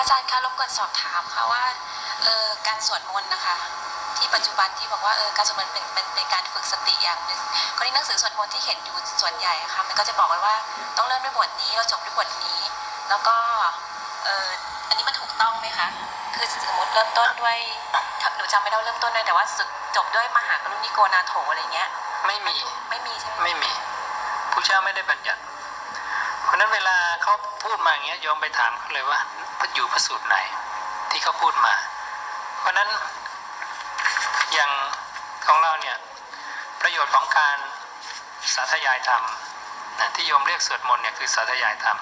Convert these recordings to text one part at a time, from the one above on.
ระอาจารย์คะรบกวนสอบถามค่ะว่าเออการสวดมนต์นะคะ ที่ปัจจุบันที่บอกว่าเออการสวดมนต์เป็นเป็นเป็นการฝึกสติอย่างหนึ่งคนนี้หนังสือสวดมนต์ที่เห็นอยู่ส่วนใหญ่อะค่ะมันก็จะบอกไว้ว่าต้องเริ่มด้วยบทนี้เราจบด้วยบทนี้ แล้วก็เอออันนี้มันถูกต้องไหมคะคือสมมติเริ่มต้นด้วยหนูจำไม่ได้ว่าเริ่มต้นด้วยแต่ว่าสุดจบด้วยมหากรุณิโกนาโถอะไรเงี้ยไม่มีไม่มีใช่ไหมไม่มีผู้เจ้าไม่ได้บัญญัติ เพราะฉะนั้นเวลาเขาพูดมาอย่างเงี้ยโยมไปถามเขาเลยว่า อยู่พระสูตรไหน ที่เขาพูดมา เพราะนั้นอย่างของเราเนี่ยประโยชน์ของการสาธยายธรรมนะที่โยมเรียกสวดมนต์เนี่ยคือสาธยายธรรม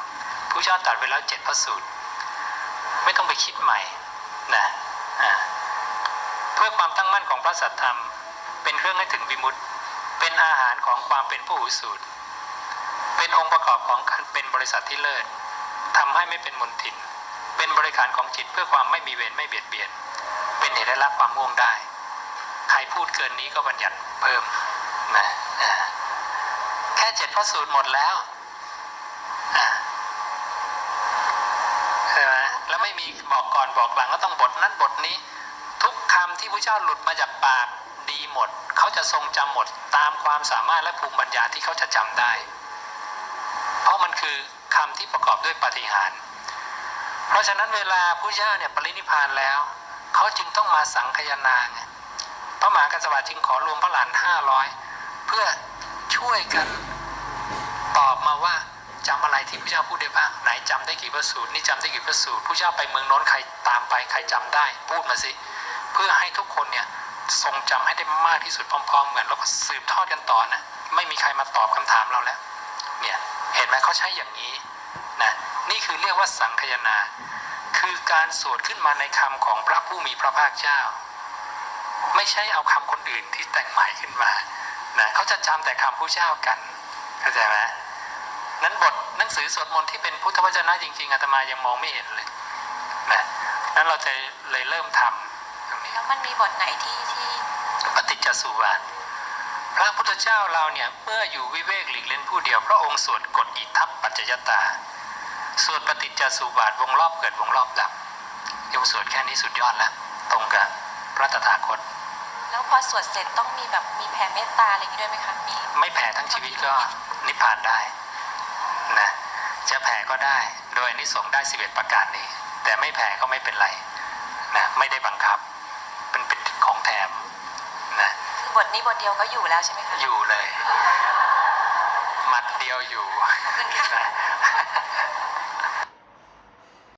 ผู้เจ้าตรัดไว้แล้วเจ็ดพระสูตร ไม่ต้องไปคิดใหม่นะเพื่อความตั้งมั่นของพระสัทธรรม เป็นเครื่องให้ถึงวิมุตติเป็นอาหารของความเป็นผู้หูสูตร เป็นองค์ประกอบของการเป็นบริษัทที่เลิศทำให้ไม่เป็นมนทิน เป็นบริการของจิตเพื่อความไม่มีเวรไม่เบียดเบียน เป็นเหตุให้ละความง่วงได้ ใครพูดเกินนี้ก็บัญญัติเพิ่มนะแค่เจ็ดพระสูตรหมดแล้วใช่ไหมแล้วไม่มีบอกก่อนบอกหลังก็ต้องบทนั้นบทนี้ ทุกคำที่พระเจ้าหลุดมาจากปากดีหมด เขาจะทรงจำหมดตามความสามารถและภูมิปัญญาที่เขาจะจำได้ เพราะมันคือคำที่ประกอบด้วยปฏิหาริย์ เพราะฉะนั้นเวลาพระเจ้าเนี่ยปรินิพานแล้วเขาจึงต้องมาสังคายนาไงพระมหากัสสปะจึงขอรวมพระหลานห้าร้อยเพื่อช่วยกันตอบมาว่าจำอะไรที่พระเจ้าพูดได้บ้างไหนจำได้กี่พระสูตรนี่จำได้กี่พระสูตรพระเจ้าไปเมืองน้นใครตามไปใครจำได้ พูดมาสิ เพื่อให้ทุกคนเนี่ยทรงจำให้ได้มากที่สุดพร้อมๆกันแล้วก็สืบทอดกันต่อนะไม่มีใครมาตอบคำถามเราแล้วเนี่ยเห็นไหมเขาใช้อย่างนี้ คือเรียกว่าสังคายนา คือการสวดขึ้นมาในคำของพระผู้มีพระภาคเจ้า ไม่ใช่เอาคำคนอื่นที่แต่งใหม่ขึ้นมานะเขาจะจำแต่คำผู้เจ้ากันเข้าใจไหมนั้นบทหนังสือสวดมนต์ที่เป็นพุทธวจนะจริงๆอาตมายังมองไม่เห็นเลยนะนั้นเราจะเลยเริ่มทำตรงนี้แล้วมันมีบทไหนที่ที่ปฏิจจสุบาทพระพุทธเจ้าเราเนี่ยเมื่ออยู่วิเวกหลีกเล่นผู้เดียว พระองค์สวดกฎอิทัปปัจจยตา สวดปฏิจจสุบาทวงรอบเกิดวงรอบดับโยมสวดแค่นี้สุดยอดแล้วตรงกับพระตถาคต แล้วพอสวดเสร็จต้องมีแบบมีแผ่เมตตาอะไรอย่างนี้ด้วยไหมคะมีไม่แผ่ทั้งชีวิตก็นิพพานได้นะจะแผ่ก็ได้ โดยอานิสงส์ได้ 11 ประการนี้ แต่ไม่แผ่ก็ไม่เป็นไรนะไม่ได้บังคับเป็นเป็นของแถมนะคือบทนี้บทเดียวก็อยู่แล้วใช่ไหมคะอยู่เลย หมัดเดียวอยู่ขอบคุณค่ะนะ